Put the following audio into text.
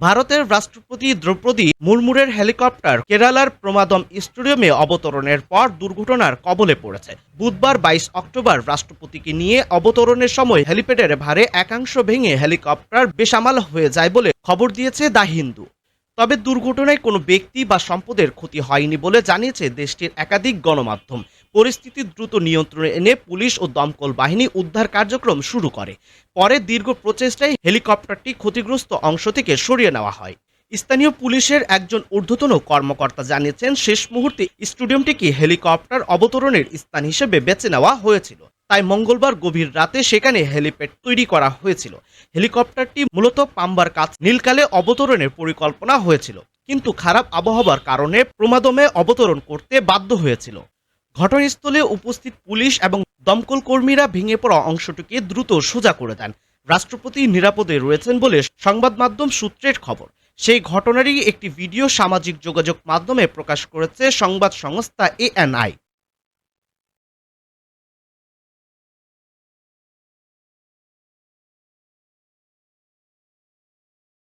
ভারতের রাষ্ট্রপতি দ্রৌপদী মুর্মুরের হেলিকপ্টার কেরালার প্রমাদম স্টেডিয়ামে অবতরণের পর দুর্ঘটনার কবলে পড়েছে। বুধবার বাইশ অক্টোবর রাষ্ট্রপতিকে নিয়ে অবতরণের সময় হেলিপ্যাডের ভারে একাংশ ভেঙে হেলিকপ্টার বেসামাল হয়ে যায় বলে খবর দিয়েছে দ্য হিন্দু। তবে দুর্ঘটনায় কোনো ব্যক্তি বা সম্পদের ক্ষতি হয়নি বলে জানিয়েছে দেশটির একাধিক গণমাধ্যম। পরিস্থিতি দ্রুত নিয়ন্ত্রণে এনে পুলিশ ও দমকল বাহিনী উদ্ধার কার্যক্রম শুরু করে। পরে দীর্ঘ প্রচেষ্টায় হেলিকপ্টারটি ক্ষতিগ্রস্ত অংশ থেকে সরিয়ে নেওয়া হয়। স্থানীয় পুলিশের একজন ঊর্ধ্বতন কর্মকর্তা জানিয়েছেন, শেষ মুহূর্তে স্টেডিয়ামটিকে হেলিকপ্টার অবতরণের স্থান হিসেবে বেছে নেওয়া হয়েছিল। তাই মঙ্গলবার গভীর রাতে সেখানে হেলিপ্যাড তৈরি করা হয়েছিল। হেলিকপ্টারটি মূলত পাম্বার কাছ নীলকালে অবতরণের পরিকল্পনা হয়েছিল। কিন্তু খারাপ আবহাওয়ার কারণে প্রমাদমে অবতরণ করতে বাধ্য হয়েছিল। ঘটনাস্থলে উপস্থিত পুলিশ এবং দমকল কর্মীরা ভেঙে পড়া অংশটিকে দ্রুত সোজা করে দেন। রাষ্ট্রপতি নিরাপদে রয়েছেন বলে সংবাদ মাধ্যম সূত্রের খবর। সেই ঘটনারই একটি ভিডিও সামাজিক যোগাযোগ মাধ্যমে প্রকাশ করেছে সংবাদ সংস্থা এএনআই।